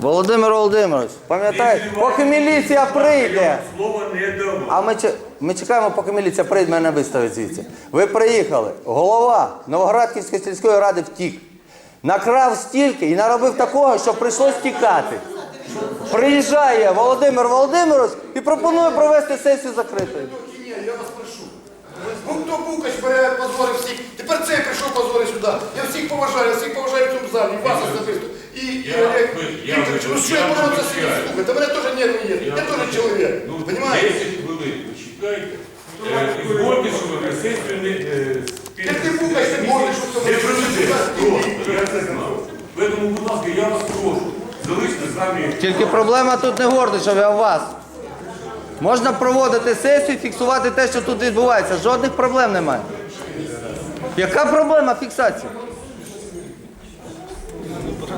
Володимир Володимирович, пам'ятаєте, поки міліція прийде. Слово не давав. А ми, ми чекаємо, поки міліція прийде, мене виставить звідси. Ви приїхали. Голова Новоградківської сільської ради втік. Накрав стільки і наробив такого, що прийшлось тікати. Приїжджає Володимир Володимирович і пропонує провести сесію закритою. Я вас прошу. Ну хто Букач бере позорив всіх, тепер цей прийшов позорив сюди. Я всіх поважаю, я всіх поважаю в цьому залі, вас особисто. І Я- Олег ви- я Вікторович, ну що я я це вибачаю. собі слухати? Та мене теж нерви є, я теж чоловік. Ну, Понимаєте? 10 хвилин почекайте. Е, І згодні, що ви на сесію не... е, Як ти Букач, ти можеш у цьому Не президент, я це знав. Тому, будь ласка, я вас прошу, залиште самі Тільки проблема тут не Гордичев, а у вас. Можна проводити сесію, фіксувати те, що тут відбувається. Жодних проблем немає. Яка проблема фіксації? Так, давайте, шановні, давайте так, щоб ми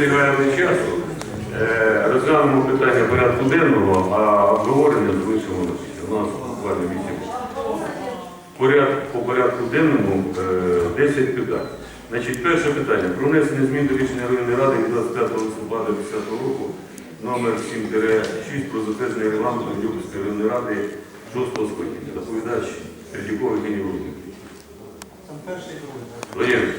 не гаяли часу, е, розглянемо питання порядку денного, а обговорення залишимо. У нас буквально 8. Поряд, по порядку денному е, 10 питань. Значить, перше питання. Про внесення змін до рішення районної ради від 25 листопада 2010 року номер 7-6 про затвердження регламенту Дніпровської районної ради 6 скликання. Доповідач Третьяков Євгеній Володимирович. Валерій.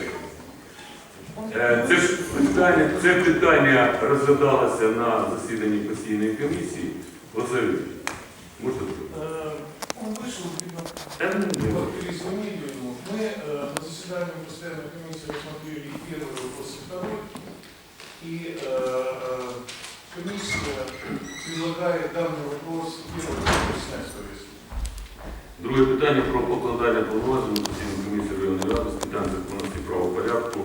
Е, Це ж питання, це питання розглядалося на засіданні постійної комісії. Василь, можете? Э, Он вышел, видно, Та ну, не по перезвонили ему. Мы э, на заседании постоянной комиссии рассмотрели и первый вопрос, и второй. И э, э, комиссия предлагает данный вопрос. Друге питання про покладання повноважень постійну комісію районної ради з питань законності правопорядку,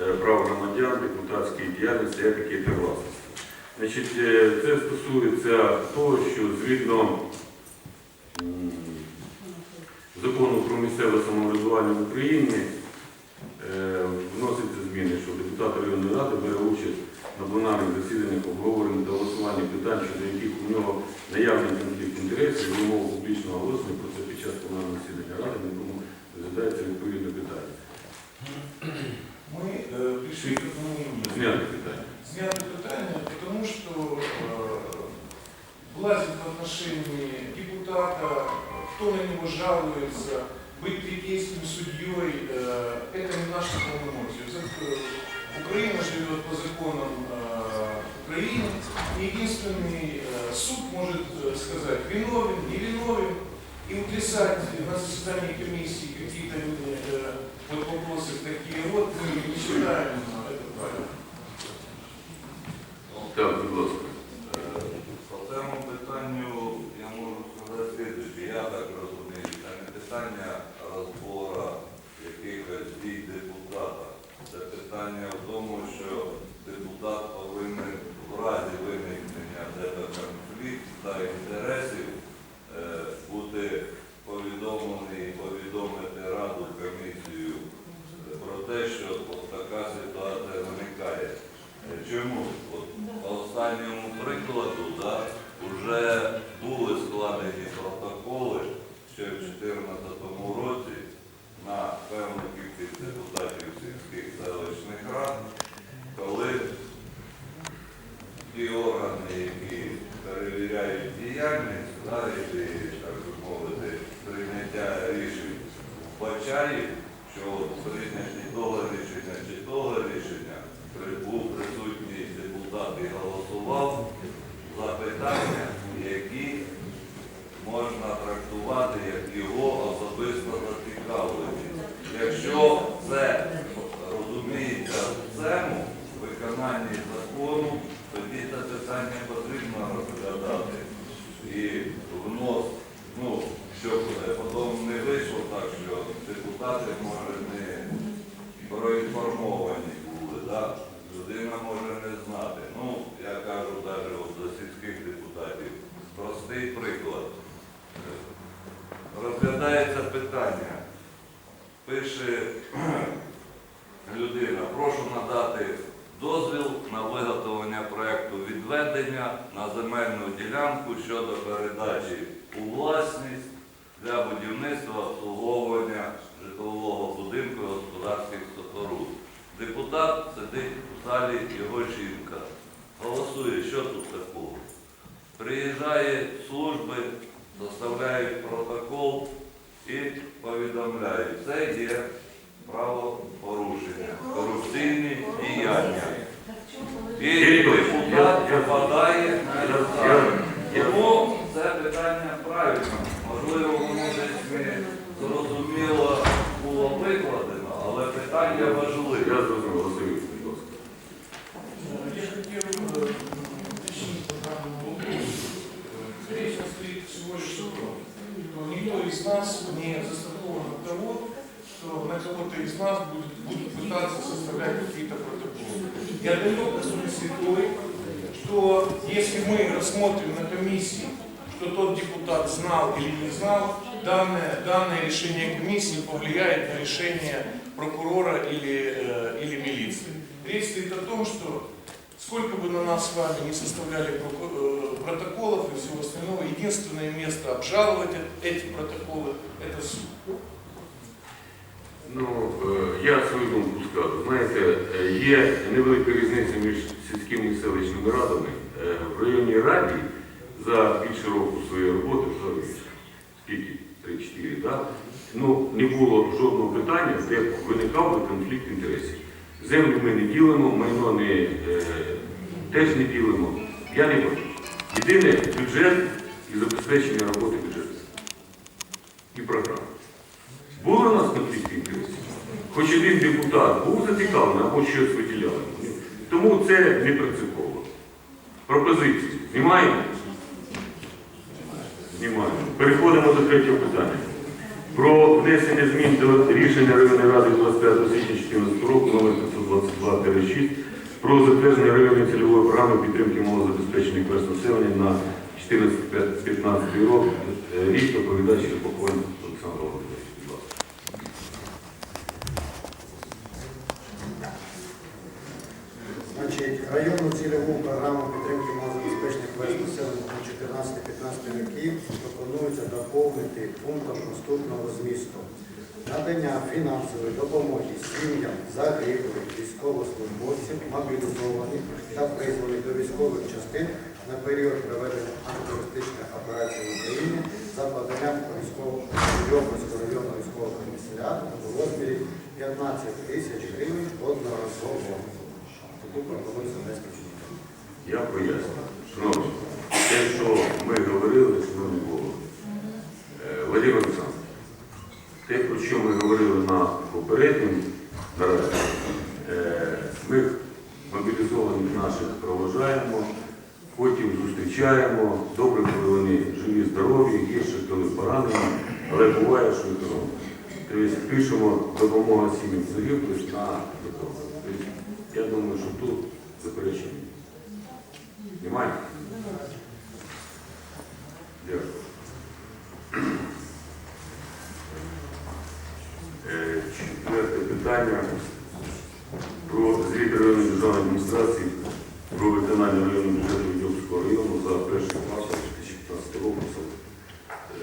е, прав громадян, депутатської діяльності, етики та власності. Значить, е, це стосується того, що згідно закону про місцеве самоврядування в Україні е, вносяться зміни, що депутат районної ради бере участь на пленарних засіданнях обговорення та голосування питань, щодо яких у нього наявний конфлікт інтересів, умови публічного оголошення про це під час пленарного засідання ради, на розглядається відповідне Украины, и единственный э, суд может э, сказать, виновен, не виновен, и утрясать на заседании комиссии какие-то э, вот вопросы такие, вот мы не считаем питання в тому, що депутат повинен в разі виникнення конфлікту та інтересів е, бути повідомлений, повідомити раду комісію е, про те, що от така ситуація виникає. Е, Чому? От по останньому прикладу, да, вже були складені протоколи ще в 2014 році на певну кількість депутатів сільських селищних рад, коли ті органи, які перевіряють діяльність, да, і, так би мовити, прийняття рішень вбачають, що от прийняті того рішення чи того рішення при- був присутній депутат і голосував за питання, які можна як його особисто зацікавлені. Якщо це розуміється в цьому виконанні закону, тоді це питання потрібно розглядати. І внос, ну, щоб е, потім не вийшло так, що депутати може не проінформовані були, да? людина може не знати. Ну, я кажу навіть от за сільських депутатів. Простий приклад. Розглядається питання. Пише людина, прошу надати дозвіл на виготовлення проєкту відведення. на земельну ділянку щодо передачі у власність для будівництва обслуговування житлового будинку і господарських споруд. Депутат сидить у залі, його жінка. Голосує, що тут такого? Приїжджає служби, составляють протокол і повідомляють. Це є правопорушення, корупційні діяння. І депутат попадає на ліса. Тому це питання правильно. Можливо, воно десь комиссии, что тот депутат знал или не знал, данное, данное решение комиссии повлияет на решение прокурора или, э, или милиции. Речь стоит о том, что сколько бы на нас с вами не составляли проку- э, протоколов и всего остального, единственное место обжаловать э- эти протоколы – это суд. Ну, е, я свою думку скажу. Знаєте, е, є невелика різниця між сільськими і селищними радами. Е, В районній раді за більше року своєї роботи, вже скільки? 3-4, так? Ну, не було жодного питання, де виникав би конфлікт інтересів. Землю ми не ділимо, майно не, е, теж не ділимо. Я не бачу. Єдине бюджет і забезпечення роботи бюджету. І програма. Було у нас конфлікт інтересів? Хоч один депутат був зацікавлений або щось виділяли. Тому це не принципово. Пропозиції знімаємо? Знімаємо. Переходимо до третього питання. Про внесення змін до рішення районної ради 25 січня 2014 року номер 522-6 про затвердження районної цільової програми підтримки малозабезпечених верст населення на 14-15 рок. Е, Рік доповідач Олександр Володимирович. Пунктом наступного змісту. Надання фінансової допомоги сім'ям загиблих військовослужбовців, мобілізованих та призваних до військових частин на період проведення антитерористичної операції в Україні за поданням військового Йовського районного військового комісаріату у розмірі 15 тисяч гривень одноразово. Тут пропонується внести зміни. Я поясню. Шановні, те, що ми говорили, шановні голови, е, Вадим Олександрович, те, про що ми говорили на попередньому нараді, е, ми мобілізованих наших проважаємо, потім зустрічаємо, добре, коли вони живі, здорові, гірше, коли поранені, але буває, що і здорові. Тобто пишемо допомога сім'ям загиблих на допомогу. Тобто, я думаю, що тут заперечення. Немає? Дякую. Е, Четверте питання державної адміністрації про виконання районного бюджету Відьовського району за перший квартал 2015 року.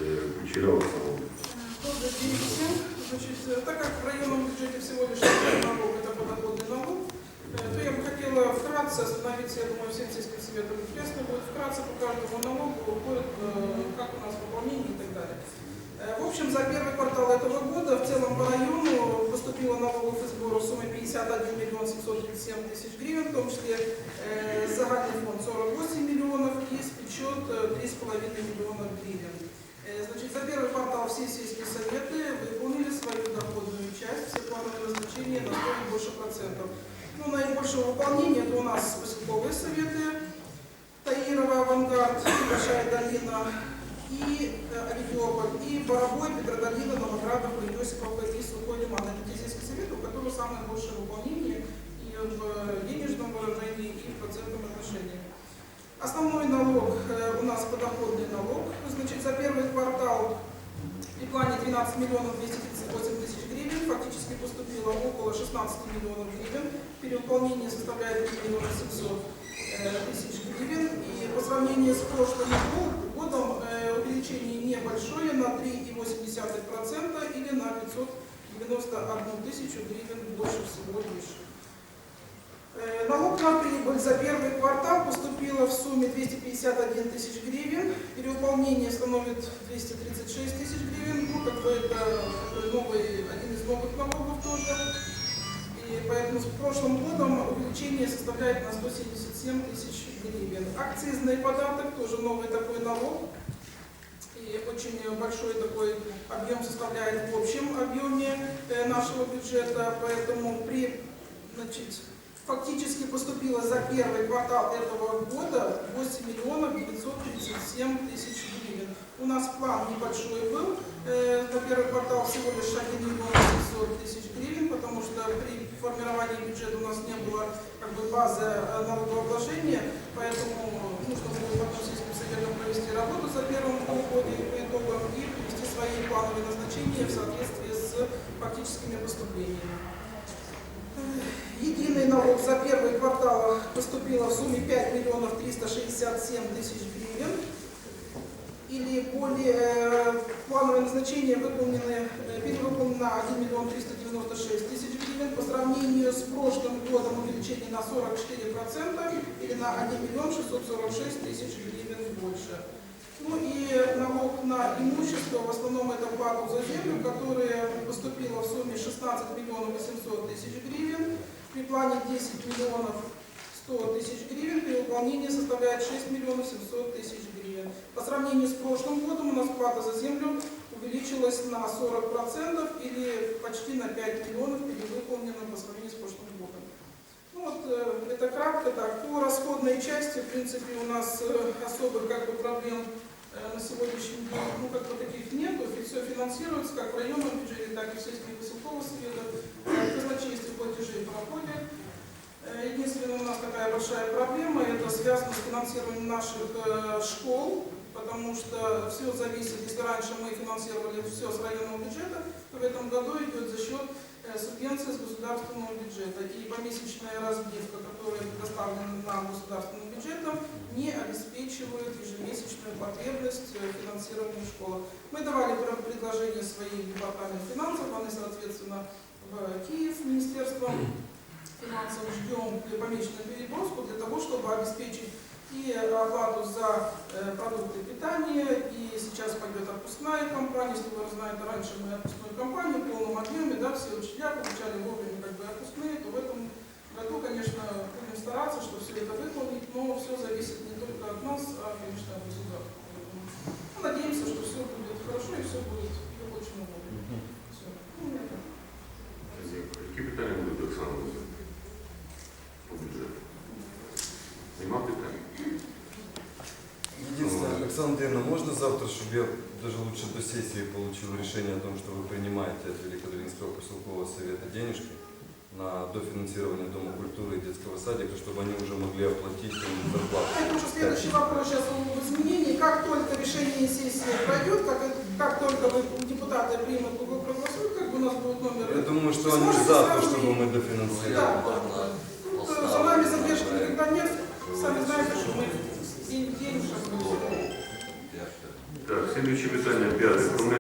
Е, Кучерява Олександр. Добрый день всем. Значит, э, так как в районном бюджете всего лишь один налог, это подоходный налог, э, то я бы хотела вкратце остановиться, я думаю, всем сельским советам интересно будет, вкратце по каждому налогу, будет, э, как у нас пополнение и так далее. Э, В общем, за первый квартал этого года в целом по району поступило налогов и сборов суммой 51 миллион 737 тысяч гривен, в том числе э, загальный фонд 48 миллионов и спечет э, 3,5 миллиона гривен. Э, Значит, за первый квартал все сельские советы выполнили свою доходную часть, все плановые назначения на 100 и больше процентов. Ну, наибольшее выполнение это у нас поселковые советы, Таирова, Авангард, Большая долина и э, Авидиополь, и Боровой, Петродолина, Новоградов, Иосиповка и Сухой Лиман. Это те сельские советы, у которых самое большее выполнение и в денежном выражении, и в процентном отношении. Основной налог э, у нас подоходный налог. Значит, за первый квартал при плане 12 миллионов 238 тысяч гривен фактически поступило около 16 миллионов гривен. Перевыполнение составляет 3 миллиона 700 э, тысяч гривен. И сравнении с прошлым год- годом э, увеличение небольшое на 3,8% или на 591 тысячу гривен больше всего лишь. Э, Налог на прибыль за первый квартал поступило в сумме 251 тысяч гривен. Перевыполнение становит 236 тысяч гривен. Ну, как бы это такой новый, один из новых налогов тоже. И поэтому с прошлым годом увеличение составляет на 177 тысяч гривен. Акцизный податок тоже новый такой налог. Очень большой такой объем составляет в общем объеме э, нашего бюджета. Поэтому при значит, фактически поступило за первый квартал этого года 8 миллионов 937 тысяч гривен. У нас план небольшой был, э, на первый квартал всего лишь 1 миллион 700 тысяч гривен, потому что при формировании бюджета у нас не было как бы, базы э, налогообложения, поэтому нужно было потом советом провести работу за первым полугодием по итогам и привести свои плановые назначения в соответствии с фактическими поступлениями. Единый налог за первый квартал поступило в сумме 5 миллионов 367 тысяч гривен. Или более э, плановые назначения выполнены, э, перевыполнено на 1 миллион 396 тысяч гривен. По сравнению с прошлым годом увеличение на 44% или на 1 миллион 646 тысяч гривен больше. Ну и налог на имущество, в основном это плату за землю, которая поступила в сумме 16 миллионов 800 тысяч гривен. При плане 10 миллионов 100 тысяч гривен, при выполнении составляет 6 миллионов 700 тысяч гривен. По сравнению с прошлым годом у нас плата за землю увеличилась на 40% или почти на 5 миллионов перевыполнена по сравнению с прошлым годом. Вот, э, это кратко так. По расходной части, в принципе, у нас э, особых как бы, проблем э, на сегодняшний день, ну, как бы таких нету. Все финансируется как в районном бюджете, так и в поселковых сферах. Э, Казначейство платежей проходит. Э, Единственная у нас такая большая проблема, это связано с финансированием наших школ, потому что все зависит, если раньше мы финансировали все с районного бюджета, то в этом году идет за счет э, субвенции с государственного бюджета. И помесячная разбивка, которая предоставлена нам государственным бюджетом, не обеспечивает ежемесячную потребность э, финансирования школы. Мы давали пр- предложение своих департамент финансов, они, соответственно, в Киев, Министерство финансов ждем помесячную переброску для того, чтобы обеспечить и оплату за э, продукты питания, и сейчас пойдет отпускная кампания, если вы знаете, раньше мы отпускную кампанию в полном объеме, да, все учителя получали вовремя как бы отпускные, то в этом году, конечно, будем стараться, чтобы все это выполнить, но все зависит не только от нас, а, конечно, от государства. Чтобы я даже лучше до сессии получил решение о том, что вы принимаете от Великодолинского поселкового совета денежки на дофинансирование Дома культуры и детского садика, чтобы они уже могли оплатить им зарплату. Это уже следующий вопрос сейчас об изменении. Как только решение сессии пройдет, как, как только вы, депутаты примут, вы проголосуют, как бы у нас будет номер. Я думаю, что Вы они завтра, сразу чтобы мы дофинансировали. да, да. За нами задержки никогда нет. Сами знаете, что мы день в день, бы, Так, слідуюче питання п'яте.